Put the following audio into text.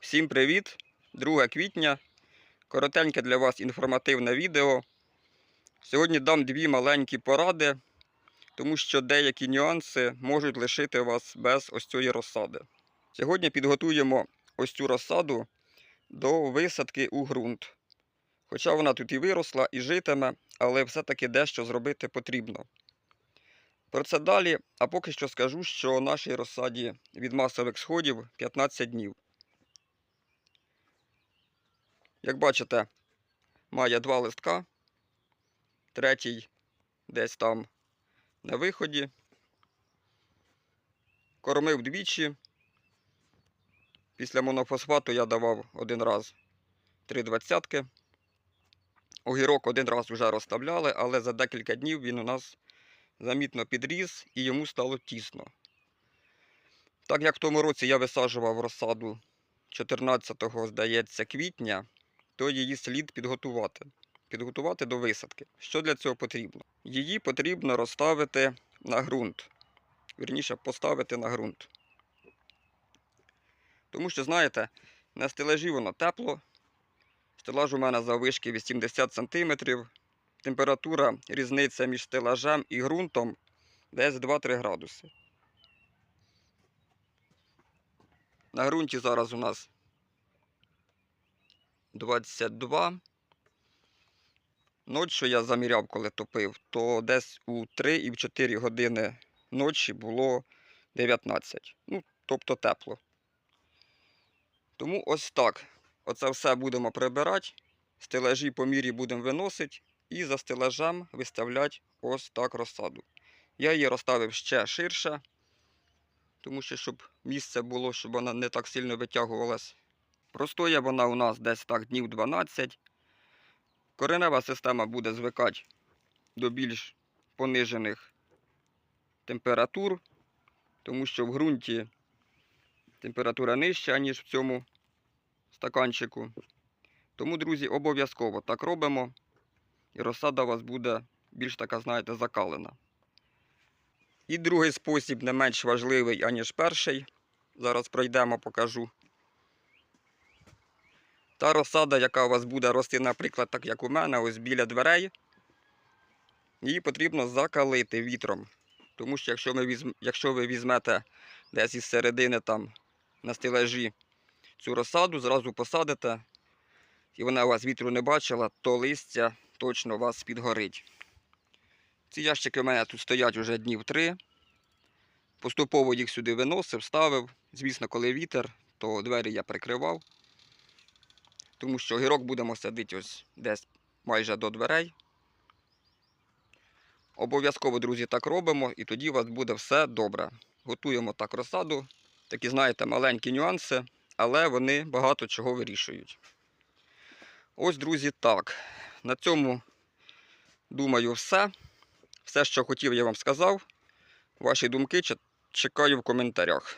Всім привіт! 2 квітня. Коротеньке для вас інформативне відео. Сьогодні дам дві маленькі поради, тому що деякі нюанси можуть лишити вас без ось цієї розсади. Сьогодні підготуємо ось цю розсаду до висадки у ґрунт. Хоча вона тут і виросла, і житиме, але все-таки дещо зробити потрібно. Про це далі, а поки що скажу, що нашій розсаді від масових сходів 15 днів. Як бачите, має два листка, третій десь там на виході. Кормив двічі. Після монофосфату я давав один раз три двадцятки. Огірок один раз вже розставляли, але за декілька днів він у нас замітно підріс і йому стало тісно. Так як в тому році я висаджував розсаду 14-го, здається, квітня, то її слід підготувати. Підготувати до висадки. Що для цього потрібно? Її потрібно розставити на ґрунт. Вірніше, поставити на ґрунт. Тому що, знаєте, на стелажі воно тепло. Стелаж у мене заввишки 80 см. Температура різниця між стелажем і ґрунтом десь 2-3 градуси. На ґрунті зараз у нас 22. Ночі я заміряв, коли топив, то десь у 3 і в 4 години ночі було 19. Ну, тобто тепло. Тому ось так. Оце все будемо прибирати. Стелажі по мірі будемо виносити і за стелажем виставляти ось так розсаду. Я її розставив ще ширше, тому що щоб місце було, щоб вона не так сильно витягувалась. Простоє вона у нас десь так днів 12. Коренева система буде звикати до більш понижених температур, тому що в ґрунті температура нижча, ніж в цьому стаканчику. Тому, друзі, обов'язково так робимо. І розсада у вас буде більш така, знаєте, закалена. І другий спосіб не менш важливий, аніж перший. Зараз пройдемо, покажу. Та розсада, яка у вас буде рости, наприклад, так як у мене, ось біля дверей, її потрібно закалити вітром. Тому що якщо, ми візьм... якщо ви візьмете десь із середини там на стелажі цю розсаду, зразу посадите, і вона у вас вітру не бачила, то листя точно у вас підгорить. Ці ящики у мене тут стоять вже днів три. Поступово їх сюди виносив, ставив. Звісно, коли вітер, то двері я прикривав. Тому що огірок будемо садити ось десь майже до дверей. Обов'язково, друзі, так робимо, і тоді у вас буде все добре. Готуємо так розсаду. Такі, знаєте, маленькі нюанси, але вони багато чого вирішують. Ось, друзі, так. На цьому, думаю, все. Все, що хотів, я вам сказав. Ваші думки чекаю в коментарях.